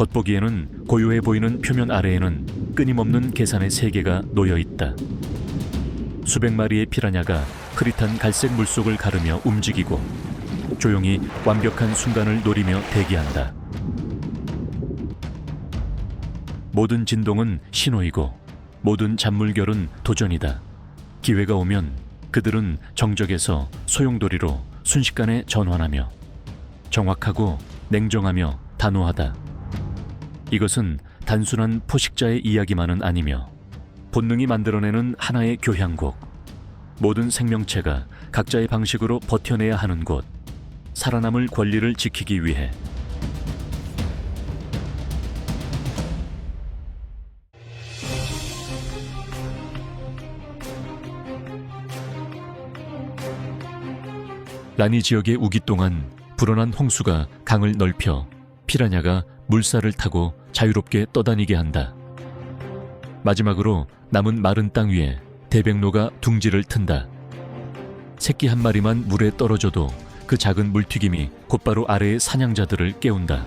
겉보기에는 고요해 보이는 표면 아래에는 끊임없는 계산의 세계가 놓여 있다. 수백 마리의 피라냐가 흐릿한 갈색 물속을 가르며 움직이고 조용히 완벽한 순간을 노리며 대기한다. 모든 진동은 신호이고 모든 잔물결은 도전이다. 기회가 오면 그들은 정적에서 소용돌이로 순식간에 전환하며 정확하고 냉정하며 단호하다. 이것은 단순한 포식자의 이야기만은 아니며 본능이 만들어내는 하나의 교향곡. 모든 생명체가 각자의 방식으로 버텨내야 하는 곳. 살아남을 권리를 지키기 위해 라니 지역의 우기 동안 불어난 홍수가 강을 넓혀 피라냐가 물살을 타고 자유롭게 떠다니게 한다. 마지막으로 남은 마른 땅 위에 대백로가 둥지를 튼다. 새끼 한 마리만 물에 떨어져도 그 작은 물튀김이 곧바로 아래의 사냥자들을 깨운다.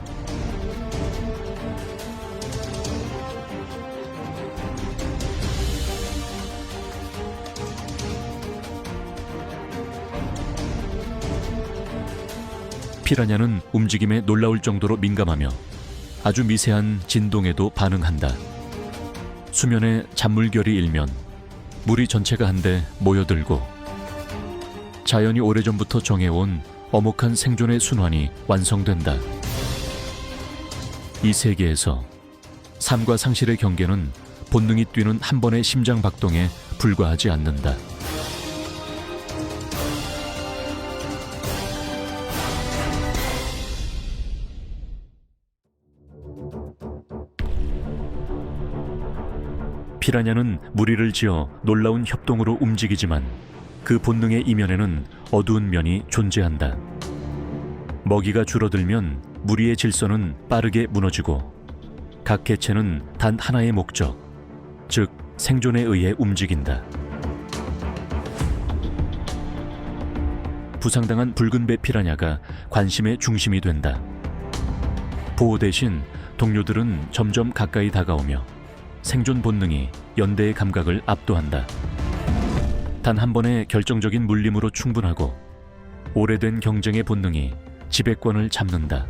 피라냐는 움직임에 놀라울 정도로 민감하며 아주 미세한 진동에도 반응한다. 수면에 잔물결이 일면 물이 전체가 한데 모여들고 자연이 오래전부터 정해온 어목한 생존의 순환이 완성된다. 이 세계에서 삶과 상실의 경계는 본능이 뛰는 한 번의 심장 박동에 불과하지 않는다. 피라냐는 무리를 지어 놀라운 협동으로 움직이지만 그 본능의 이면에는 어두운 면이 존재한다. 먹이가 줄어들면 무리의 질서는 빠르게 무너지고 각 개체는 단 하나의 목적, 즉 생존에 의해 움직인다. 부상당한 붉은 배 피라냐가 관심의 중심이 된다. 보호 대신 동료들은 점점 가까이 다가오며 생존 본능이 연대의 감각을 압도한다. 단 한 번의 결정적인 물림으로 충분하고 오래된 경쟁의 본능이 지배권을 잡는다.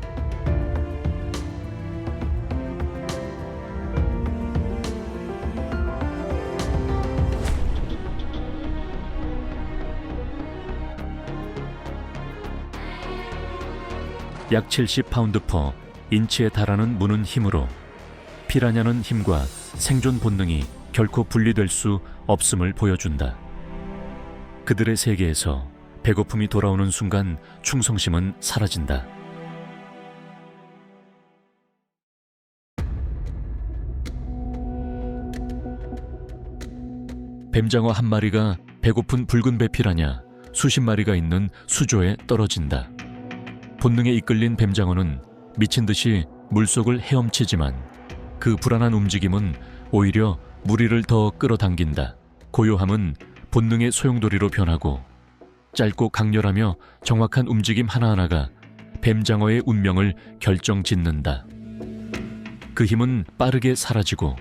약 70파운드 퍼 인치에 달하는 무는 힘으로 피라냐는 힘과 생존 본능이 결코 분리될 수 없음을 보여준다. 그들의 세계에서 배고픔이 돌아오는 순간 충성심은 사라진다. 뱀장어 한 마리가 배고픈 붉은 배피라냐 수십 마리가 있는 수조에 떨어진다. 본능에 이끌린 뱀장어는 미친 듯이 물속을 헤엄치지만 그 불안한 움직임은 오히려 무리를 더 끌어당긴다. 고요함은 본능의 소용돌이로 변하고 짧고 강렬하며 정확한 움직임 하나하나가 뱀장어의 운명을 결정 짓는다. 그 힘은 빠르게 사라지고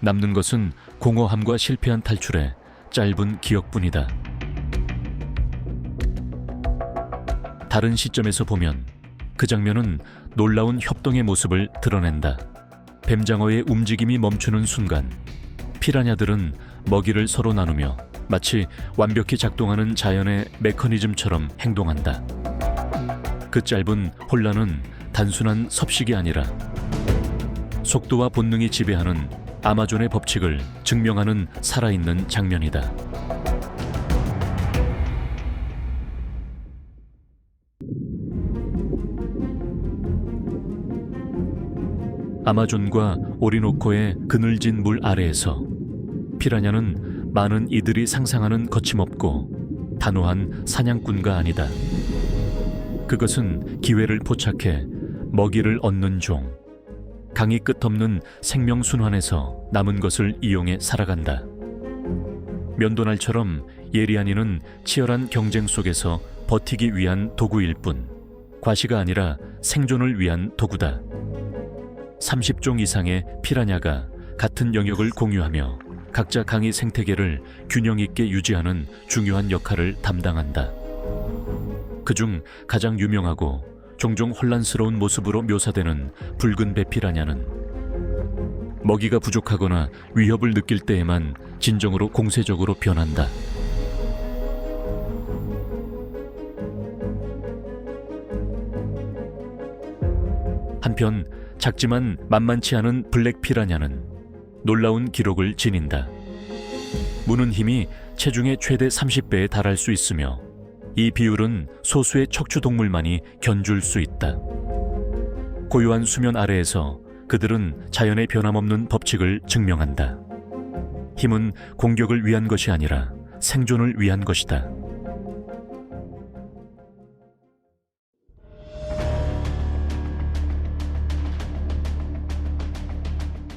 남는 것은 공허함과 실패한 탈출의 짧은 기억뿐이다. 다른 시점에서 보면 그 장면은 놀라운 협동의 모습을 드러낸다. 뱀장어의 움직임이 멈추는 순간 피라냐들은 먹이를 서로 나누며 마치 완벽히 작동하는 자연의 메커니즘처럼 행동한다. 그 짧은 혼란은 단순한 섭식이 아니라 속도와 본능이 지배하는 아마존의 법칙을 증명하는 살아있는 장면이다. 아마존과 오리노코의 그늘진 물 아래에서 피라냐는 많은 이들이 상상하는 거침없고 단호한 사냥꾼가 아니다. 그것은 기회를 포착해 먹이를 얻는 종, 강이 끝없는 생명 순환에서 남은 것을 이용해 살아간다. 면도날처럼 예리한이는 치열한 경쟁 속에서 버티기 위한 도구일 뿐, 과시가 아니라 생존을 위한 도구다. 30종 이상의 피라냐가 같은 영역을 공유하며 각자 강의 생태계를 균형 있게 유지하는 중요한 역할을 담당한다. 그중 가장 유명하고 종종 혼란스러운 모습으로 묘사되는 붉은 배 피라냐는 먹이가 부족하거나 위협을 느낄 때에만 진정으로 공세적으로 변한다. 한편 작지만 만만치 않은 블랙 피라냐는 놀라운 기록을 지닌다. 무는 힘이 체중의 최대 30배에 달할 수 있으며 이 비율은 소수의 척추 동물만이 견줄 수 있다. 고요한 수면 아래에서 그들은 자연의 변함없는 법칙을 증명한다. 힘은 공격을 위한 것이 아니라 생존을 위한 것이다.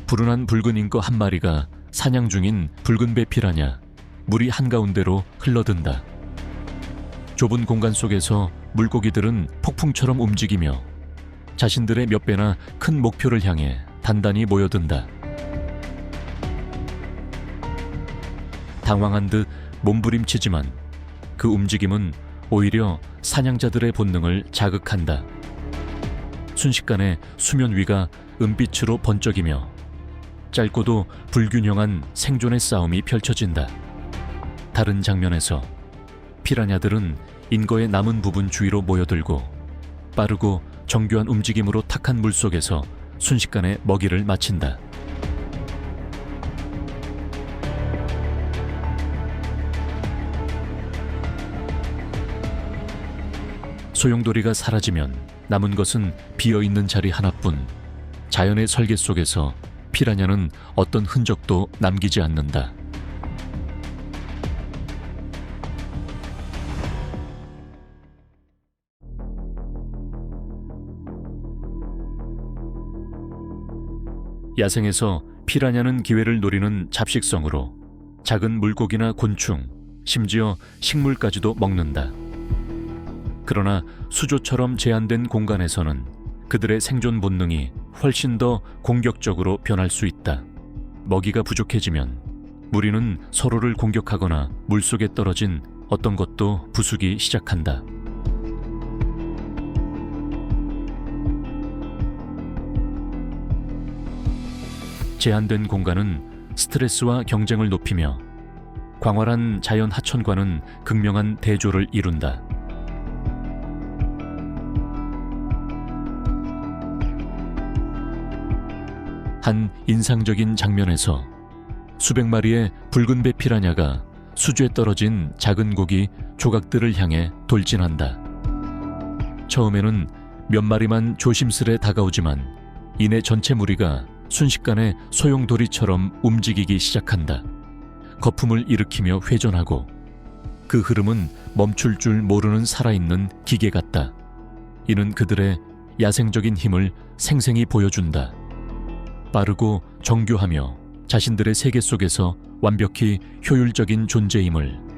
불운한 붉은 잉거 한 마리가 사냥 중인 붉은 배 피라냐 물이 한가운데로 흘러든다. 좁은 공간 속에서 물고기들은 폭풍처럼 움직이며 자신들의 몇 배나 큰 목표를 향해 단단히 모여든다. 당황한 듯 몸부림치지만 그 움직임은 오히려 사냥자들의 본능을 자극한다. 순식간에 수면 위가 은빛으로 번쩍이며 짧고도 불균형한 생존의 싸움이 펼쳐진다. 다른 장면에서 피라냐들은 인거의 남은 부분 주위로 모여들고 빠르고 정교한 움직임으로 탁한 물 속에서 순식간에 먹이를 마친다. 소용돌이가 사라지면 남은 것은 비어 있는 자리 하나뿐. 자연의 설계 속에서 피라냐는 어떤 흔적도 남기지 않는다. 야생에서 피라냐는 기회를 노리는 잡식성으로 작은 물고기나 곤충, 심지어 식물까지도 먹는다. 그러나 수조처럼 제한된 공간에서는 그들의 생존 본능이 훨씬 더 공격적으로 변할 수 있다. 먹이가 부족해지면 무리는 서로를 공격하거나 물속에 떨어진 어떤 것도 부수기 시작한다. 제한된 공간은 스트레스와 경쟁을 높이며 광활한 자연 하천과는 극명한 대조를 이룬다. 한 인상적인 장면에서 수백 마리의 붉은 배 피라냐가 수주에 떨어진 작은 고기 조각들을 향해 돌진한다. 처음에는 몇 마리만 조심스레 다가오지만 이내 전체 무리가 순식간에 소용돌이처럼 움직이기 시작한다. 거품을 일으키며 회전하고 그 흐름은 멈출 줄 모르는 살아있는 기계 같다. 이는 그들의 야생적인 힘을 생생히 보여준다. 빠르고 정교하며 자신들의 세계 속에서 완벽히 효율적인 존재임을.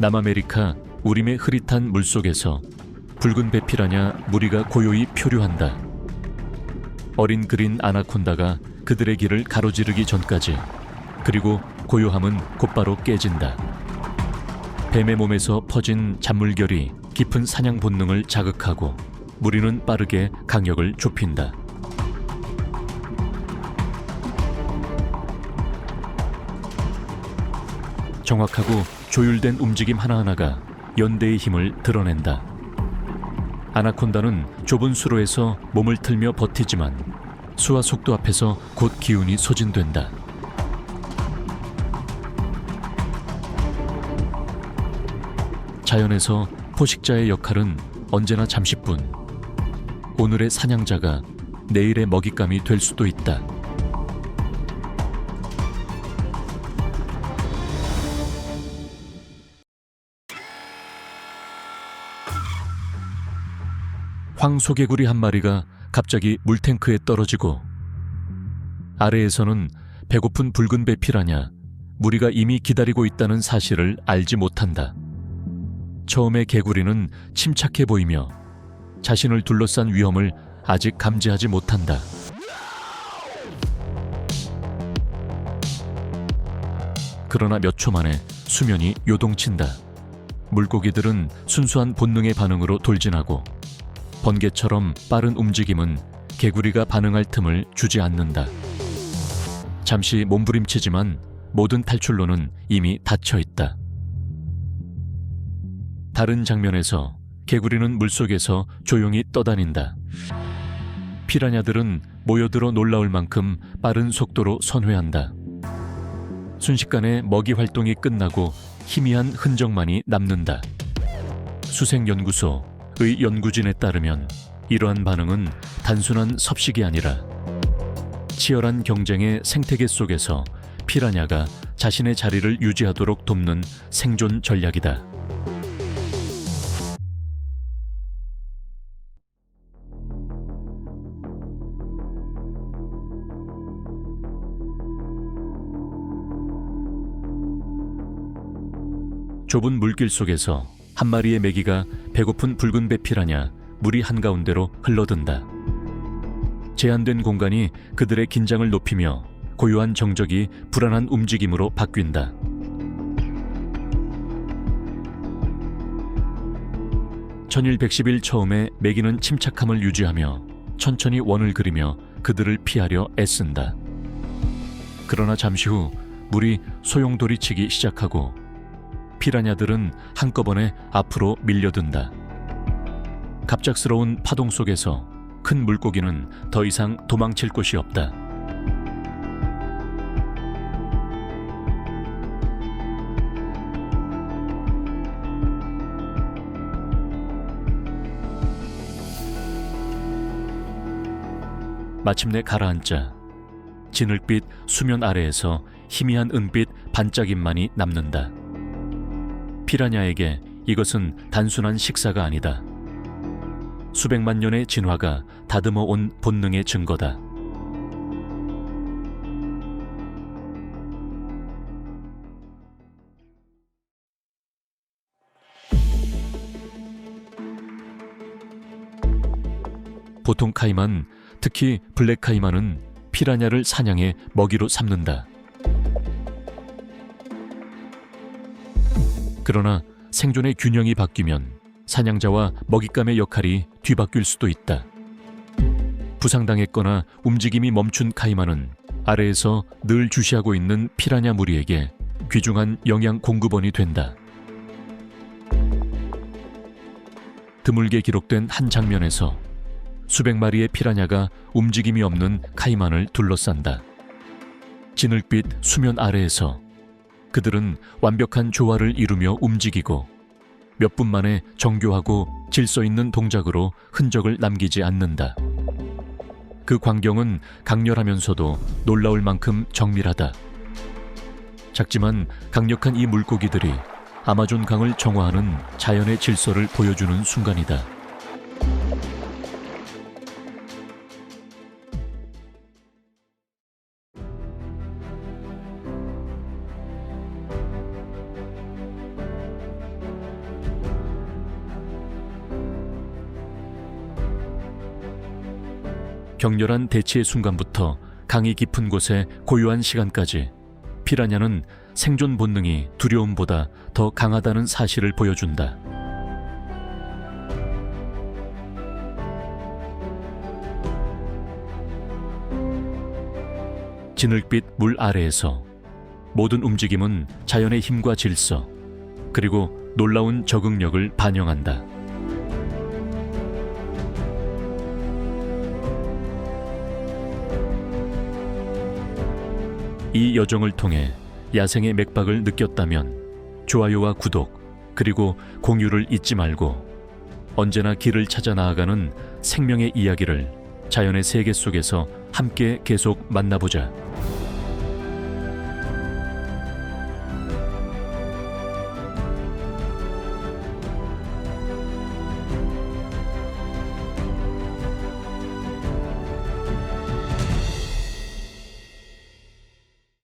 남아메리카 우림의 흐릿한 물속에서 붉은 배피라냐 무리가 고요히 표류한다. 어린 그린 아나콘다가 그들의 길을 가로지르기 전까지 그리고 고요함은 곧바로 깨진다. 뱀의 몸에서 퍼진 잔물결이 깊은 사냥 본능을 자극하고 무리는 빠르게 강역을 좁힌다. 정확하고 조율된 움직임 하나하나가 연대의 힘을 드러낸다. 아나콘다는 좁은 수로에서 몸을 틀며 버티지만 수와 속도 앞에서 곧 기운이 소진된다. 자연에서 포식자의 역할은 언제나 잠시뿐. 오늘의 사냥자가 내일의 먹잇감이 될 수도 있다. 황소개구리 한 마리가 갑자기 물탱크에 떨어지고 아래에서는 배고픈 붉은 배 피라냐 무리가 이미 기다리고 있다는 사실을 알지 못한다. 처음에 개구리는 침착해 보이며 자신을 둘러싼 위험을 아직 감지하지 못한다. 그러나 몇 초 만에 수면이 요동친다. 물고기들은 순수한 본능의 반응으로 돌진하고 번개처럼 빠른 움직임은 개구리가 반응할 틈을 주지 않는다. 잠시 몸부림치지만 모든 탈출로는 이미 닫혀 있다. 다른 장면에서 개구리는 물속에서 조용히 떠다닌다. 피라냐들은 모여들어 놀라울 만큼 빠른 속도로 선회한다. 순식간에 먹이 활동이 끝나고 희미한 흔적만이 남는다. 수색연구소 의 연구진에 따르면 이러한 반응은 단순한 섭식이 아니라 치열한 경쟁의 생태계 속에서 피라냐가 자신의 자리를 유지하도록 돕는 생존 전략이다. 좁은 물길 속에서 한 마리의 메기가 배고픈 붉은 배 피라냐 물이 한가운데로 흘러든다. 제한된 공간이 그들의 긴장을 높이며 고요한 정적이 불안한 움직임으로 바뀐다. 천일백십일 처음에 메기는 침착함을 유지하며 천천히 원을 그리며 그들을 피하려 애쓴다. 그러나 잠시 후 물이 소용돌이치기 시작하고 피라냐들은 한꺼번에 앞으로 밀려든다. 갑작스러운 파동 속에서 큰 물고기는 더 이상 도망칠 곳이 없다. 마침내 가라앉자 진흙빛 수면 아래에서 희미한 은빛 반짝임만이 남는다. 피라냐에게 이것은 단순한 식사가 아니다. 수백만 년의 진화가 다듬어 온 본능의 증거다. 보통 카이만, 특히 블랙 카이만은 피라냐를 사냥해 먹이로 삼는다. 그러나 생존의 균형이 바뀌면 사냥자와 먹잇감의 역할이 뒤바뀔 수도 있다. 부상당했거나 움직임이 멈춘 카이마는 아래에서 늘 주시하고 있는 피라냐 무리에게 귀중한 영양 공급원이 된다. 드물게 기록된 한 장면에서 수백 마리의 피라냐가 움직임이 없는 카이만을 둘러싼다. 진흙빛 수면 아래에서 그들은 완벽한 조화를 이루며 움직이고 몇 분 만에 정교하고 질서 있는 동작으로 흔적을 남기지 않는다. 그 광경은 강렬하면서도 놀라울 만큼 정밀하다. 작지만 강력한 이 물고기들이 아마존 강을 정화하는 자연의 질서를 보여주는 순간이다. 격렬한 대치의 순간부터 강이 깊은 곳에 고요한 시간까지 피라냐는 생존 본능이 두려움보다 더 강하다는 사실을 보여준다. 진흙빛 물 아래에서 모든 움직임은 자연의 힘과 질서, 그리고 놀라운 적응력을 반영한다. 이 여정을 통해 야생의 맥박을 느꼈다면 좋아요와 구독 그리고 공유를 잊지 말고 언제나 길을 찾아 나아가는 생명의 이야기를 자연의 세계 속에서 함께 계속 만나보자.